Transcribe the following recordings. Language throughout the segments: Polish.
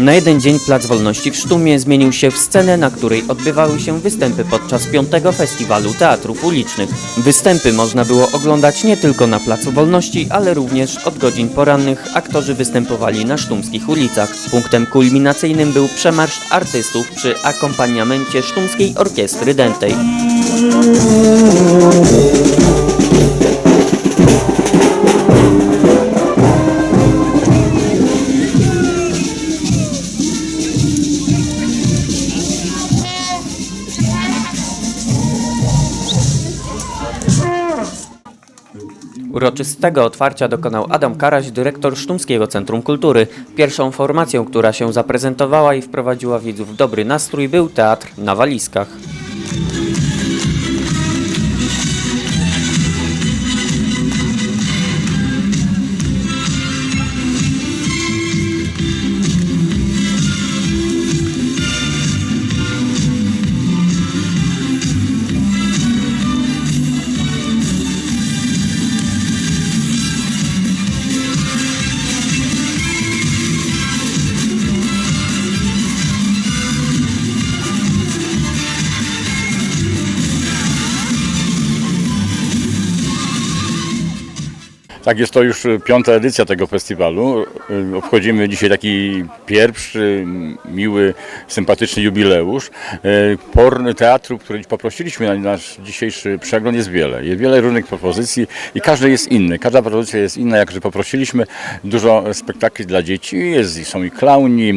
Na jeden dzień Plac Wolności w Sztumie zmienił się w scenę, na której odbywały się występy podczas piątego festiwalu teatrów ulicznych. Występy można było oglądać nie tylko na Placu Wolności, ale również od godzin porannych aktorzy występowali na sztumskich ulicach. Punktem kulminacyjnym był przemarsz artystów przy akompaniamencie Sztumskiej Orkiestry Dętej. Uroczystego otwarcia dokonał Adam Karaś, dyrektor Sztumskiego Centrum Kultury. Pierwszą formacją, która się zaprezentowała i wprowadziła widzów w dobry nastrój był teatr na walizkach. Tak, jest to już piąta edycja tego festiwalu. Obchodzimy dzisiaj taki pierwszy, miły, sympatyczny jubileusz. Y, Por teatru, który poprosiliśmy na nasz dzisiejszy przegląd jest wiele. Jest wiele różnych propozycji i każdy jest inny. Każda propozycja jest inna, jakże poprosiliśmy. Dużo spektakli dla dzieci. Jest, są i klauni,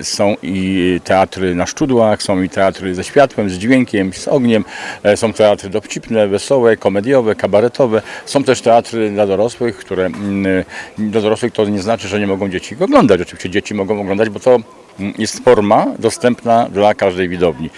y, są i teatry na szczudłach, są i teatry ze światłem, z dźwiękiem, z ogniem. E, Są teatry dowcipne, wesołe, komediowe, kabaretowe. Są też teatry dla dorosłych, które mm, dla dorosłych to nie znaczy, że nie mogą dzieci oglądać. Oczywiście dzieci mogą oglądać, bo to mm, jest forma dostępna dla każdej widowni.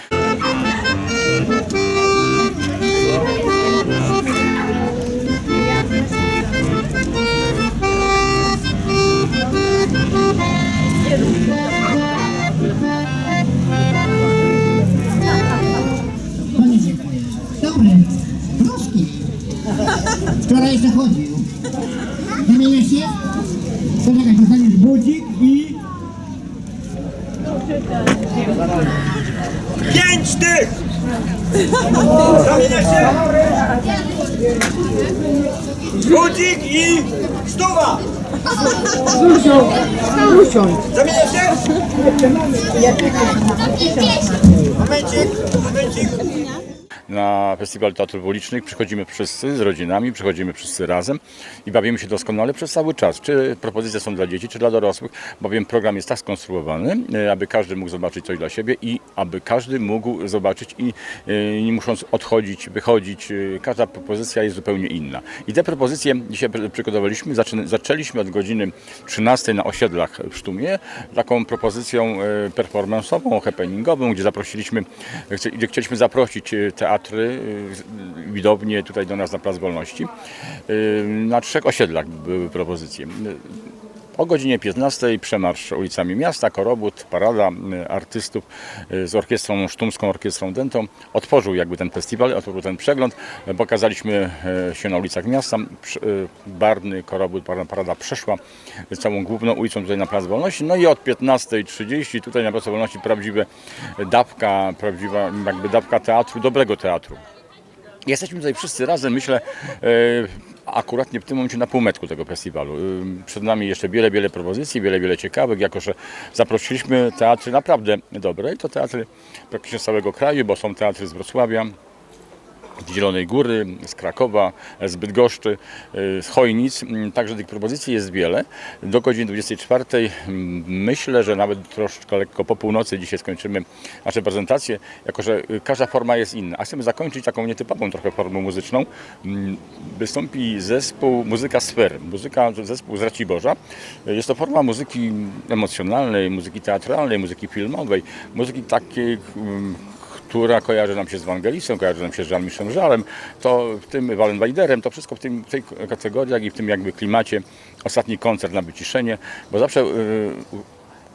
я заходил. До меня все? Тогда ты станешь бутик и... Пять штык! До меня все? Бутик и... Стова! Слушай, слушай. За меня все? Мальчик, мальчик. Na Festiwal Teatrów Ulicznych przychodzimy wszyscy z rodzinami, przychodzimy wszyscy razem i bawimy się doskonale przez cały czas. Czy propozycje są dla dzieci, czy dla dorosłych, bowiem program jest tak skonstruowany, e, aby każdy mógł zobaczyć coś dla siebie i aby każdy mógł zobaczyć i e, nie musząc odchodzić, wychodzić. e, Każda propozycja jest zupełnie inna. I te propozycje dzisiaj pr- przygotowaliśmy. Zaczę- Zaczęliśmy od godziny 13 na osiedlach w Sztumie taką propozycją performance'ową, happeningową, gdzie zaprosiliśmy, gdzie chcieliśmy zaprosić e, teatry, e, widownie tutaj do nas na Plac Wolności. E, Na trzech osiedlach były propozycje. O godzinie 15 przemarsz ulicami miasta, korobót, parada e, artystów e, z orkiestrą sztumską, orkiestrą dentą. Otworzył jakby ten festiwal, otworzył ten przegląd. Pokazaliśmy e, się na ulicach miasta. Barwny korobót, parada, przeszła całą główną ulicą tutaj na Plac Wolności. No i od 15.30 tutaj na Placu Wolności prawdziwe dawka, prawdziwa jakby dawka teatru, dobrego teatru. Jesteśmy tutaj wszyscy razem, myślę, akurat nie w tym momencie na półmetku tego festiwalu. Przed nami jeszcze wiele, wiele propozycji, wiele, wiele ciekawych, jako że zaprosiliśmy teatry naprawdę dobre i to teatry praktycznie z całego kraju, bo są teatry z Wrocławia, z Zielonej Góry, z Krakowa, z Bydgoszczy, y, z Chojnic. Także tych propozycji jest wiele. Do godziny 24 mm, myślę, że nawet troszkę lekko po północy dzisiaj skończymy nasze prezentacje, jako że y, każda forma jest inna. A chcemy zakończyć taką nietypową trochę formą muzyczną. Mm, Wystąpi zespół Muzyka Sfer, muzyka, zespół z Raciborza. Jest to forma muzyki emocjonalnej, muzyki teatralnej, muzyki filmowej, muzyki takiej mm, która kojarzy nam się z Wangelisem, kojarzy nam się z Jean-Michelem Żalem, to w tym Wallenweiderem, to wszystko w, tym, w tej kategorii, jak i w tym jakby klimacie. Ostatni koncert na wyciszenie, bo zawsze y,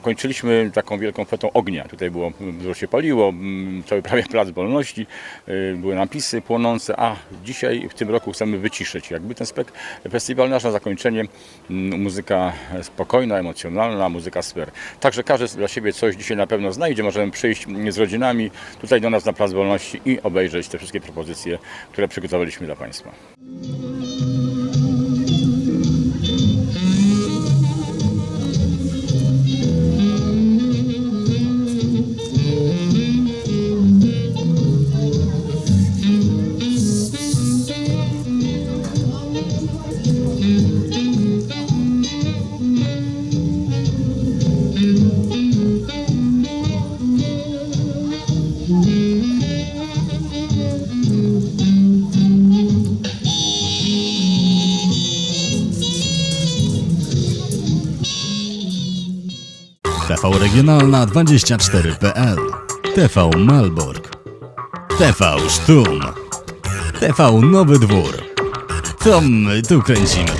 kończyliśmy taką wielką fetą ognia. Tutaj było, dużo się paliło, mm, cały prawie plac wolności, y, były napisy płonące, a dzisiaj w tym roku chcemy wyciszyć jakby ten spek festiwal nasz na zakończenie mm, muzyka spokojna, emocjonalna, muzyka sfer. Także każdy dla siebie coś dzisiaj na pewno znajdzie, możemy przyjść mm, z rodzinami tutaj do nas na Plac Wolności i obejrzeć te wszystkie propozycje, które przygotowaliśmy dla Państwa. TV Regionalna 24.pl TV Malbork. TV Sztum TV Nowy Dwór. To my tu kręcimy